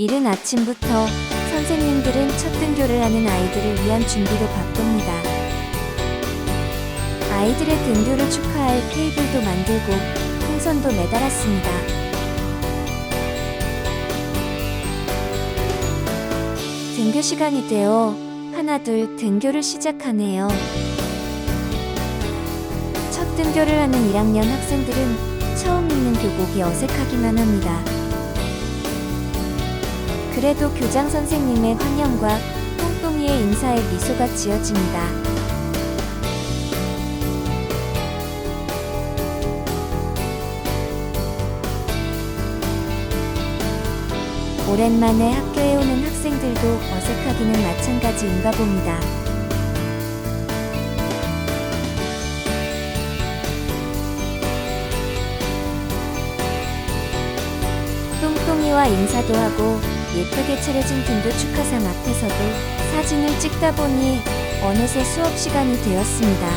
이른 아침부터 선생님들은 첫 등교를 하는 아이들을 위한 준비로 바쁩니다. 아이들의 등교를 축하할 테이블도 만들고 풍선도 매달았습니다. 등교 시간이 되어 하나둘 등교를 시작하네요. 첫 등교를 하는 1학년 학생들은 처음 읽는 교복이 어색하기만 합니다. 그래도 교장 선생님의 환영과 똥똥이의 인사에 미소가 지어집니다. 오랜만에 학교에 오는 학생들도 어색하기는 마찬가지인가 봅니다. 똥똥이와 인사도 하고 예쁘게 차려진 등교 축하상 앞에서도 사진을 찍다 보니 어느새 수업 시간이 되었습니다.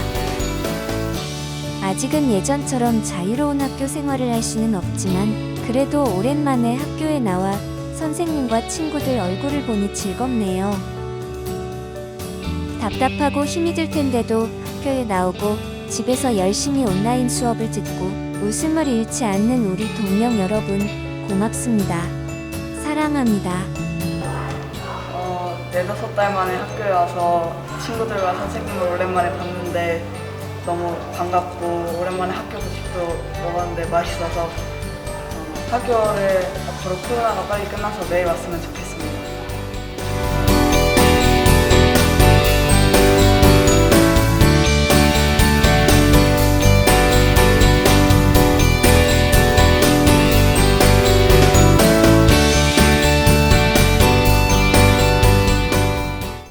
아직은 예전처럼 자유로운 학교 생활을 할 수는 없지만 그래도 오랜만에 학교에 나와 선생님과 친구들 얼굴을 보니 즐겁네요. 답답하고 힘이 들 텐데도 학교에 나오고 집에서 열심히 온라인 수업을 듣고 웃음을 잃지 않는 우리 동명 여러분 고맙습니다. 사랑합니다. 어, 네다섯 달 만에 학교에 와서 친구들과 선생님을 오랜만에 봤는데 너무 반갑고 오랜만에 학교 소식도 먹었는데 맛있어서 어, 학교를 앞으로 코로나가 빨리 끝나서 매일 왔으면 좋겠습니다.